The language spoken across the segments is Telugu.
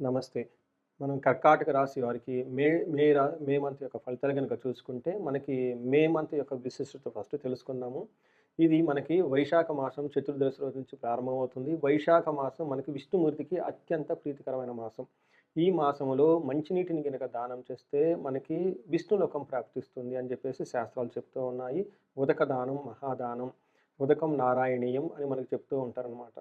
నమస్తే. మనం కర్కాటక రాశి వారికి మే మే రా మే మంత్ యొక్క ఫలితాలు గనుక చూసుకుంటే, మనకి మే మంత్ యొక్క విశిష్టత ఫస్ట్ తెలుసుకుందాము. ఇది మనకి వైశాఖ మాసం చతుర్దశి రోజు నుంచి ప్రారంభమవుతుంది. వైశాఖ మాసం మనకి విష్ణుమూర్తికి అత్యంత ప్రీతికరమైన మాసం. ఈ మాసంలో మంచినీటిని గనక దానం చేస్తే మనకి విష్ణులోకం ప్రాప్తిస్తుంది అని చెప్పేసి శాస్త్రాలు చెప్తూ ఉన్నాయి. ఉదక దానం మహాదానం, ఉదకం నారాయణీయం అని మనకు చెప్తూ ఉంటారనమాట.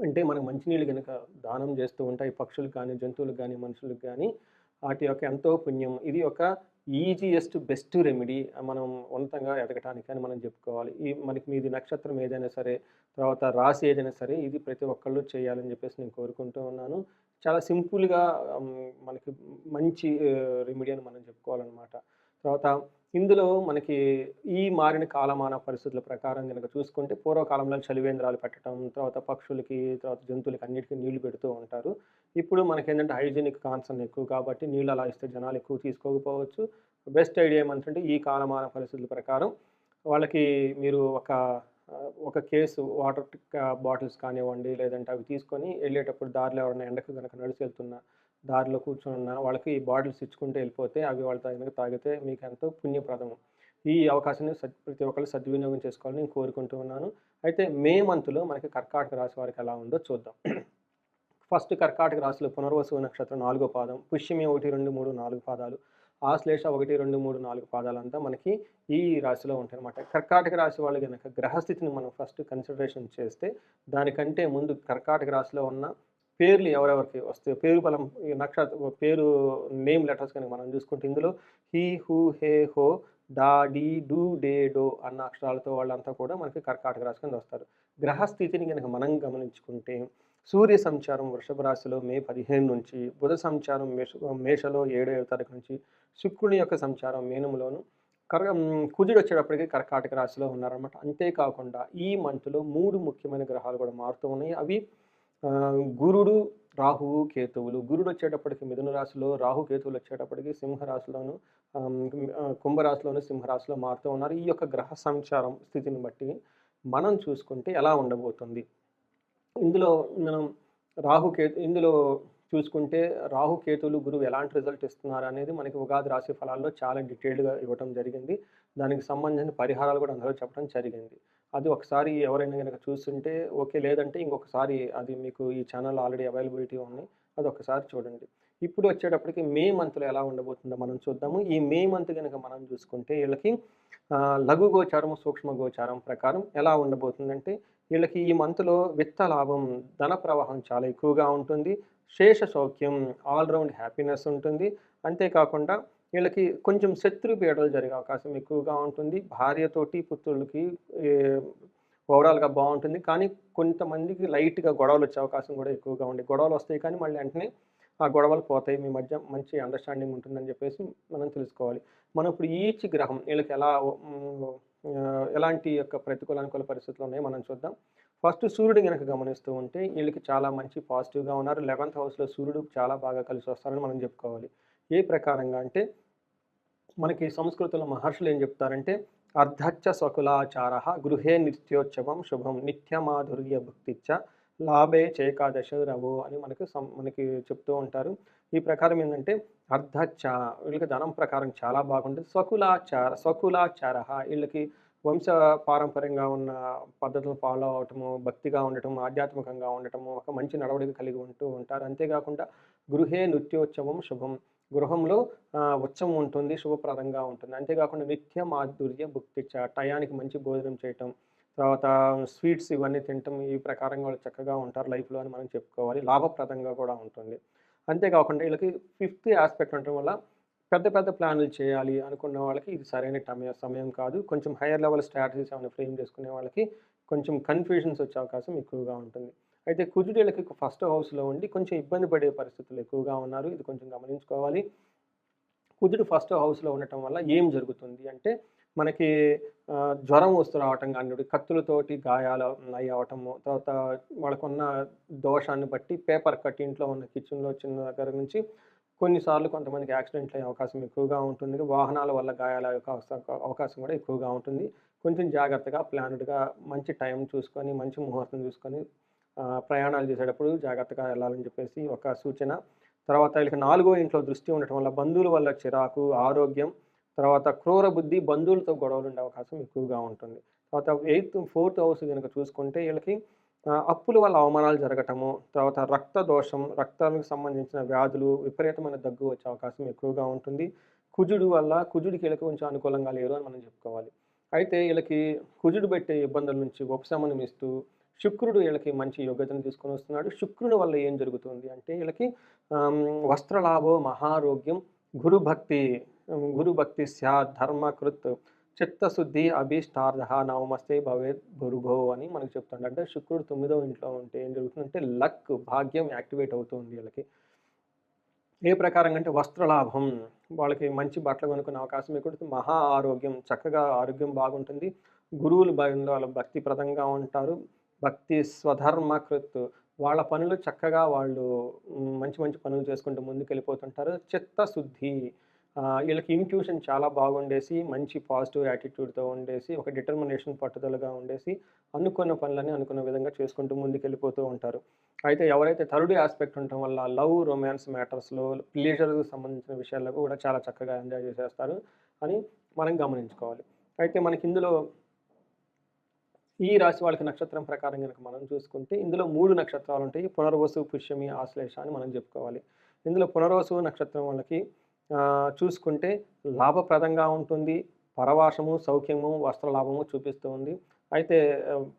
అంటే మనకు మంచినీళ్ళు కనుక దానం చేస్తూ ఉంటాయి పక్షులు కానీ, జంతువులకు కానీ మనుషులకు కానీ వాటి యొక్క ఎంతో పుణ్యం. ఇది ఒక ఈజియెస్ట్ బెస్ట్ రెమెడీ మనం ఉన్నతంగా ఎదగటానికి అని మనం చెప్పుకోవాలి. ఈ మనకి మీది నక్షత్రం ఏదైనా సరే, తర్వాత రాశి ఏదైనా సరే ఇది ప్రతి ఒక్కళ్ళు చేయాలని చెప్పేసి నేను కోరుకుంటూ ఉన్నాను. చాలా సింపుల్‌గా మనకి మంచి రెమెడీ అని మనం చెప్పుకోవాలన్నమాట తర్వాత ఇందులో మనకి ఈ మారిన కాలమాన పరిస్థితుల ప్రకారం గనక చూసుకుంటే పూర్వకాలంలో చలివేంద్రాలు పెట్టడం తర్వాత పక్షులకి, తర్వాత జంతువులకి అన్నిటికీ నీళ్ళు పెడుతూ ఉంటారు. ఇప్పుడు మనకేంటంటే హైజీనిక్ కాన్సర్న్ ఎక్కువ కాబట్టి నీళ్ళు అలా ఇస్తే జనాలు ఎక్కువ తీసుకోకపోవచ్చు. బెస్ట్ ఐడియా ఏమంటంటే ఈ కాలమాన పరిస్థితుల ప్రకారం వాళ్ళకి మీరు ఒక ఒక కేసు వాటర్ బాటిల్స్ కానివ్వండి, లేదంటే అవి తీసుకొని వెళ్ళేటప్పుడు దారిలో ఎవరైనా ఎండకు కనుక నడిచి వెళ్తున్నా, దారిలో కూర్చున్న వాళ్ళకి ఈ బాటిల్స్ ఇచ్చుకుంటూ వెళ్ళిపోతే అవి వాళ్ళు తాగిన తాగితే ఎంతో పుణ్యప్రదం. ఈ అవకాశాన్ని ప్రతి ఒక్కళ్ళు సద్వినియోగం చేసుకోవాలని నేను కోరుకుంటూ ఉన్నాను. అయితే మే మంత్‌లో మనకి కర్కాటక రాశి వారికి ఎలా ఉందో చూద్దాం. ఫస్ట్ కర్కాటక రాశిలో పునర్వసు నక్షత్రం నాలుగో పాదం, పుష్యమి 1, 2, 3, 4 పాదాలు, ఆశ్లేష 1, 2, 3, 4 పాదాలంతా మనకి ఈ రాశిలో ఉంటాయి అనమాట కర్కాటక రాశి వాళ్ళు కనుక గ్రహస్థితిని మనం ఫస్ట్ కన్సిడరేషన్ చేస్తే, దానికంటే ముందు కర్కాటక రాశిలో ఉన్న పేర్లు ఎవరెవరికి వస్తాయి పేరు బలం నక్షత్ర పేరు నేమ్ లెటర్స్ కనుక మనం చూసుకుంటే ఇందులో హి, హు, హే, హో, డా, డి, డు, డే, డో అన్న అక్షరాలతో వాళ్ళంతా కూడా మనకి కర్కాటక రాశి కింద వస్తారు. గ్రహస్థితిని కనుక మనం గమనించుకుంటే సూర్య సంచారం వృషభ రాశిలో మే 15 నుంచి, బుధ సంచారం మేష మేషలో 7వ తారీఖు నుంచి, శుక్రుని యొక్క సంచారం మీనంలోను, కర్ కుజుడు వచ్చేటప్పటికి కర్కాటక రాశిలో ఉన్నారనమాట. అంతేకాకుండా ఈ మంత్‌లో మూడు ముఖ్యమైన గ్రహాలు కూడా మారుతూ ఉన్నాయి. అవి గురుడు, రాహువు, కేతువులు. గురుడు వచ్చేటప్పటికి మిథున రాశిలో, రాహు, కేతువులు వచ్చేటప్పటికి సింహరాశిలోను కుంభరాశిలోను, సింహరాశిలో మారుతూ ఉన్నారు. ఈ యొక్క గ్రహ సంచారం స్థితిని బట్టి మనం చూసుకుంటే ఎలా ఉండబోతుంది? ఇందులో మనం రాహు, కేతు ఇందులో చూసుకుంటే రాహు, కేతులు గురువు ఎలాంటి రిజల్ట్ ఇస్తున్నారు అనేది మనకి ఉగాది రాశి ఫలాల్లో చాలా డీటెయిల్డ్‌గా ఇవ్వటం జరిగింది. దానికి సంబంధించిన పరిహారాలు కూడా అందులో చెప్పడం జరిగింది. అది ఒకసారి ఎవరైనా గనక చూస్తుంటే ఓకే. లేదంటే ఇంకొకసారి అది మీకు ఈ ఛానల్ ఆల్రెడీ అవైలబిలిటీ ఉంది. ఒకసారి చూడండి. ఇప్పుడు వచ్చేటప్పటికి మే మంత్‌లో ఎలా ఉండబోతుందో మనం చూద్దాము. ఈ మే మంత్ కనుక మనం చూసుకుంటే వీళ్ళకి లఘు గోచారం, సూక్ష్మ గోచారం ప్రకారం ఎలా ఉండబోతుందంటే వీళ్ళకి ఈ మంత్‌లో విత్త లాభం, ధన ప్రవాహం చాలా ఎక్కువగా ఉంటుంది. శేష సౌఖ్యం, ఆల్రౌండ్ హ్యాపీనెస్ ఉంటుంది. అంతేకాకుండా వీళ్ళకి కొంచెం శత్రు పీడలు జరిగే అవకాశం ఎక్కువగా ఉంటుంది. భార్యతోటి, పుత్రులకి ఓవరాల్‌గా బాగుంటుంది కానీ కొంతమందికి లైట్‌గా గొడవలు వచ్చే అవకాశం కూడా ఎక్కువగా ఉంది. గొడవలు వస్తాయి కానీ మళ్ళీ వెంటనే ఆ గొడవలు పోతాయి. మీ మధ్య మంచి అండర్‌స్టాండింగ్ ఉంటుందని చెప్పేసి మనం తెలుసుకోవాలి. మనం ఇప్పుడు ఈచ్ గ్రహం వీళ్ళకి ఎలా ఎలాంటి యొక్క ప్రతికూల, అనుకూల పరిస్థితులు ఉన్నాయో మనం చూద్దాం. ఫస్ట్ సూర్యుడు కనుక గమనిస్తూ ఉంటే వీళ్ళకి చాలా మంచి పాజిటివ్‌గా ఉన్నారు. 11థ్ హౌస్‌లో సూర్యుడు చాలా బాగా కలిసి వస్తారని మనం చెప్పుకోవాలి. ఏ ప్రకారంగా అంటే మనకి సంస్కృతంలో మహర్షులు ఏం చెప్తారంటే అర్ధచ్చ సకులాచార గృహే నిత్యోత్సవం శుభం నిత్యమాధుర్య భక్తిచ్చ లాభే చేకాదశ రవు అని మనకు సం మనకి చెప్తూ ఉంటారు. ఈ ప్రకారం ఏంటంటే అర్ధచ్చ వీళ్ళకి ధనం ప్రకారం చాలా బాగుంటుంది. స్వకులాచార సకులాచార వీళ్ళకి వంశ పారంపర్యంగా ఉన్న పద్ధతులను ఫాలో అవ్వటము, భక్తిగా ఉండటం, ఆధ్యాత్మికంగా ఉండటము, ఒక మంచి నడవడిక కలిగి ఉంటూ ఉంటారు. అంతేకాకుండా గృహే నృత్యోత్సవం శుభం గృహంలో ఉత్సవం ఉంటుంది. శుభప్రదంగా ఉంటుంది. అంతేకాకుండా నిత్య మాధుర్య భుక్తిచ్చ టయానికి మంచి భోజనం చేయటం, తర్వాత స్వీట్స్ ఇవన్నీ తినటం ఈ ప్రకారంగా వాళ్ళు చక్కగా ఉంటారు లైఫ్‌లో అని మనం చెప్పుకోవాలి. లాభప్రదంగా కూడా ఉంటుంది. అంతేకాకుండా వీళ్ళకి ఫిఫ్త్ యాస్పెక్ట్ ఉండటం వల్ల పెద్ద పెద్ద ప్లాన్‌లు చేయాలి అనుకున్న వాళ్ళకి ఇది సరైన టమయ సమయం కాదు. కొంచెం హైయర్ లెవెల్ స్ట్రాటజీస్ ఏమైనా ఫ్రేమ్ చేసుకునే వాళ్ళకి కొంచెం కన్‌ఫ్యూజన్స్ వచ్చే అవకాశం ఎక్కువగా ఉంటుంది. అయితే కుజుడు ఫస్ట్ హౌస్‌లో ఉండి కొంచెం ఇబ్బంది పడే పరిస్థితులు ఎక్కువగా ఉన్నారు. ఇది కొంచెం గమనించుకోవాలి. కుజుడు ఫస్ట్ హౌస్‌లో ఉండటం వల్ల ఏం జరుగుతుంది అంటే మనకి జ్వరం వస్తూ రావటం కానివ్వండి, కత్తులతోటి గాయాలు అయ్యి అవ్వటము, తర్వాత వాళ్ళకున్న దోషాన్ని బట్టి పేపర్ కట్ ఇంట్లో ఉన్న కిచెన్‌లో చిన్న దగ్గర నుంచి కొన్నిసార్లు కొంతమందికి యాక్సిడెంట్లు అయ్యే అవకాశం ఎక్కువగా ఉంటుంది. వాహనాల వల్ల గాయాల అవకాశం అవకాశం కూడా ఎక్కువగా ఉంటుంది. కొంచెం జాగ్రత్తగా ప్లానెడ్గా మంచి టైం చూసుకొని, మంచి ముహూర్తం చూసుకొని ప్రయాణాలు చేసేటప్పుడు జాగ్రత్తగా వెళ్ళాలని చెప్పేసి ఒక సూచన తర్వాత వీళ్ళకి నాలుగో ఇంట్లో దృష్టి ఉండటం వల్ల బంధువుల వల్ల చిరాకు ఆరోగ్యం తర్వాత క్రూర బుద్ధి బంధువులతో గొడవలు ఉండే అవకాశం ఎక్కువగా ఉంటుంది తర్వాత ఎయిత్ ఫోర్త్ హౌస్ కనుక చూసుకుంటే వీళ్ళకి అప్పుల వల్ల అవమానాలు జరగటము తర్వాత రక్త దోషం రక్తానికి సంబంధించిన వ్యాధులు విపరీతమైన దగ్గు వచ్చే అవకాశం ఎక్కువగా ఉంటుంది. కుజుడు వల్ల కుజుడికి వీళ్ళకి కొంచెం అనుకూలంగా లేరు అని మనం చెప్పుకోవాలి. అయితే వీళ్ళకి కుజుడు పెట్టే ఇబ్బందుల నుంచి ఉపశమనం ఇస్తూ శుక్రుడు వీళ్ళకి మంచి యోగ్యతను తీసుకొని వస్తున్నాడు. శుక్రుడి వల్ల ఏం జరుగుతుంది అంటే వీళ్ళకి వస్త్రలాభం వస్త్రలాభో మహారోగ్యం గురుభక్తి గురుభక్తి స్యాత్ ధర్మకృత్ చిత్తశుద్ధి అభీష్టార్థ నవమస్తే భవేత్ భురుభో అని మనకు చెప్తాడు. అంటే శుక్రుడు తొమ్మిదో ఇంట్లో ఉంటే ఏం జరుగుతుందంటే లక్ భాగ్యం యాక్టివేట్ అవుతుంది వీళ్ళకి. ఏ ప్రకారంగా అంటే వస్త్రలాభం వాళ్ళకి మంచి బట్టలు కొనుక్కునే అవకాశం ఎక్కువ మహా ఆరోగ్యం చక్కగా ఆరోగ్యం బాగుంటుంది. గురువులు భయంలో వాళ్ళ భక్తిప్రదంగా ఉంటారు. భక్తి స్వధర్మకృత్. వాళ్ళ పనులు చక్కగా వాళ్ళు మంచి మంచి పనులు చేసుకుంటూ ముందుకు వెళ్ళిపోతుంటారు చిత్తశుద్ధి. వీళ్ళకి ఇంట్యూషన్ చాలా బాగుండేసి మంచి పాజిటివ్ యాటిట్యూడ్తో ఉండేసి ఒక డిటర్మినేషన్ పట్టుదలగా ఉండేసి అనుకున్న పనులని అనుకున్న విధంగా చేసుకుంటూ ముందుకెళ్ళిపోతూ ఉంటారు. అయితే ఎవరైతే థర్డ్ ఆస్పెక్ట్ ఉండటం వల్ల లవ్ రొమాన్స్ మ్యాటర్స్లో ప్లేజర్కి సంబంధించిన విషయాల్లో కూడా చాలా చక్కగా ఎంజాయ్ చేసేస్తారు అని మనం గమనించుకోవాలి. అయితే మనకి ఇందులో ఈ రాశి వాళ్ళకి నక్షత్రం ప్రకారం కనుక మనం చూసుకుంటే ఇందులో మూడు నక్షత్రాలు ఉంటాయి. పునర్వసు పుష్యమి ఆశ్లేష అని మనం చెప్పుకోవాలి. ఇందులో పునర్వసు నక్షత్రం వాళ్ళకి చూసుకుంటే లాభప్రదంగా ఉంటుంది. పరవాసము సౌఖ్యము వస్త్రలాభము చూపిస్తూ ఉంది. అయితే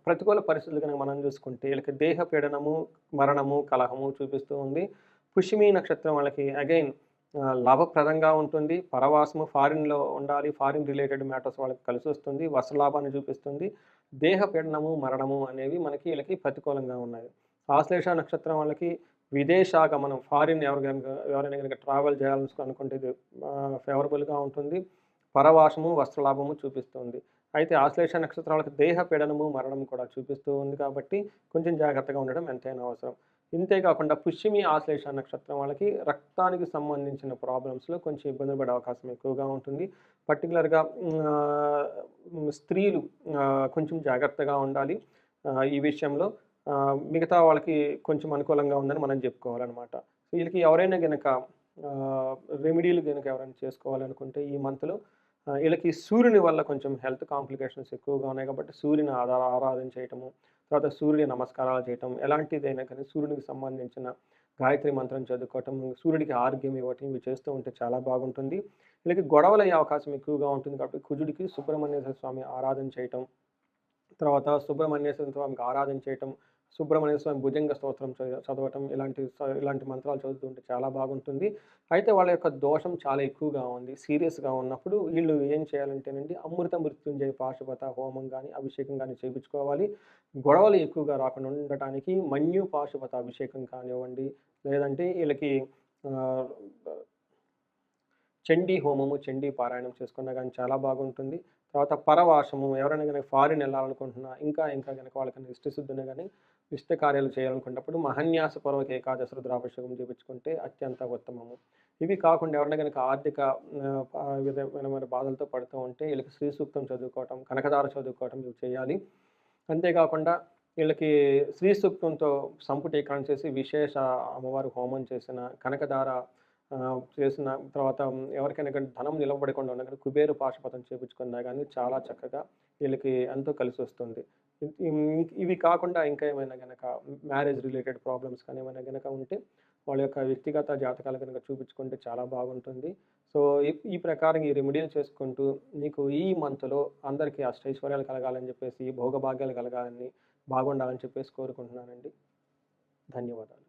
ప్రతికూల పరిస్థితులు కనుక మనం చూసుకుంటే వీళ్ళకి దేహ పీడనము మరణము కలహము చూపిస్తూ ఉంది. పుష్మి నక్షత్రం వాళ్ళకి అగైన్ లాభప్రదంగా ఉంటుంది. పరవాసము ఫారిన్లో ఉండాలి ఫారిన్ రిలేటెడ్ మ్యాటర్స్ వాళ్ళకి కలిసి వస్తుంది. వస్త్రలాభాన్ని చూపిస్తుంది. దేహ పీడనము మరణము అనేవి మనకి వీళ్ళకి ప్రతికూలంగా ఉన్నాయి. ఆశ్లేష నక్షత్రం వాళ్ళకి విదేశాగమనం ఫారిన్ ఎవరికైనా ఎవరైనా కనుక ట్రావెల్ చేయాలని అనుకుంటే ఇది ఫేవరబుల్గా ఉంటుంది. పరవాసము వస్త్రలాభము చూపిస్తుంది. అయితే ఆశ్లేష నక్షత్రాలకు దేహ పీడనము మరణం కూడా చూపిస్తూ ఉంది కాబట్టి కొంచెం జాగ్రత్తగా ఉండడం ఎంతైనా అవసరం. ఇంతేకాకుండా పుష్యమి ఆశ్లేష నక్షత్రం వాళ్ళకి రక్తానికి సంబంధించిన ప్రాబ్లమ్స్లో కొంచెం ఇబ్బంది పడే అవకాశం ఎక్కువగా ఉంటుంది. పర్టికులర్గా స్త్రీలు కొంచెం జాగ్రత్తగా ఉండాలి ఈ విషయంలో. మిగతా వాళ్ళకి కొంచెం అనుకూలంగా ఉందని మనం చెప్పుకోవాలన్నమాట. వీళ్ళకి ఎవరైనా కనుక రెమెడీలు కనుక ఎవరైనా చేసుకోవాలనుకుంటే ఈ మంత్లో వీళ్ళకి సూర్యుని వల్ల కొంచెం హెల్త్ కాంప్లికేషన్స్ ఎక్కువగా ఉన్నాయి కాబట్టి సూర్యుని ఆధార ఆరాధన చేయటము తర్వాత సూర్యుని నమస్కారాలు చేయటం ఎలాంటిదైనా కానీ సూర్యునికి సంబంధించిన గాయత్రి మంత్రం చదువుకోవటం సూర్యుడికి ఆరోగ్యం ఇవ్వటం ఇవి చేస్తూ ఉంటే చాలా బాగుంటుంది. వీళ్ళకి గొడవలు అయ్యే అవకాశం ఎక్కువగా ఉంటుంది కాబట్టి కుజుడికి సుబ్రహ్మణ్యేశ్వర స్వామి ఆరాధన చేయటం తర్వాత సుబ్రహ్మణ్యేశ్వర స్వామికి ఆరాధన చేయటం సుబ్రహ్మణ్య స్వామి భుజంగ స్తోత్రం చదవటం ఇలాంటి ఇలాంటి మంత్రాలు చదువుతుంటే చాలా బాగుంటుంది. అయితే వాళ్ళ యొక్క దోషం చాలా ఎక్కువగా ఉంది. సీరియస్గా ఉన్నప్పుడు వీళ్ళు ఏం చేయాలంటేనండి అమృత మృత్యుంజయ పాశుపత హోమం కానీ అభిషేకం కానీ చేయించుకోవాలి గొడవలు ఎక్కువగా రాకుండా ఉండటానికి మన్యు పాశుపత అభిషేకం కానివ్వండి లేదంటే వీళ్ళకి చండీ హోమము చండీ పారాయణం చేసుకున్నా కానీ చాలా బాగుంటుంది. తర్వాత పరవాసము ఎవరైనా కనుక ఫారిన్ వెళ్ళాలనుకుంటున్నా ఇంకా ఇంకా కనుక వాళ్ళకన్నా ఇష్టశుద్ధిని కానీ ఇష్ట కార్యాలు చేయాలనుకున్నప్పుడు మహన్యాస పూర్వక ఏకాదశ రుద్రాభిషేకం చేయించుకుంటే అత్యంత ఉత్తమము. ఇవి కాకుండా ఎవరైనా కనుక ఆర్థిక విధమైన బాధలతో పడుతూ ఉంటే వీళ్ళకి శ్రీ సూక్తం చదువుకోవటం కనకదార చదువుకోవటం ఇవి చేయాలి. అంతేకాకుండా వీళ్ళకి శ్రీ సూక్తంతో సంపుటీకరణ చేసి విశేష అమ్మవారి హోమం చేసిన కనకదార చేసిన తర్వాత ఎవరికైనా కానీ ధనం నిలబడకుండా ఉన్నా కానీ కుబేరు పాశుపతం చేపించుకున్నా కానీ చాలా చక్కగా వీళ్ళకి ఎంతో కలిసి వస్తుంది. ఇవి కాకుండా ఇంకా ఏమైనా కనుక మ్యారేజ్ రిలేటెడ్ ప్రాబ్లమ్స్ కానీ ఏమైనా కనుక ఉంటే వాళ్ళ యొక్క వ్యక్తిగత జాతకాలు కనుక చూపించుకుంటే చాలా బాగుంటుంది. సో ఈ ఈ ప్రకారం ఈ రెమెడీలు చేసుకుంటూ మీకు ఈ మంత్లో అందరికీ అష్టైశ్వర్యాలు కలగాలని చెప్పేసి భోగభాగ్యాలు కలగాలని బాగుండాలని చెప్పేసి కోరుకుంటున్నానండి. ధన్యవాదాలు.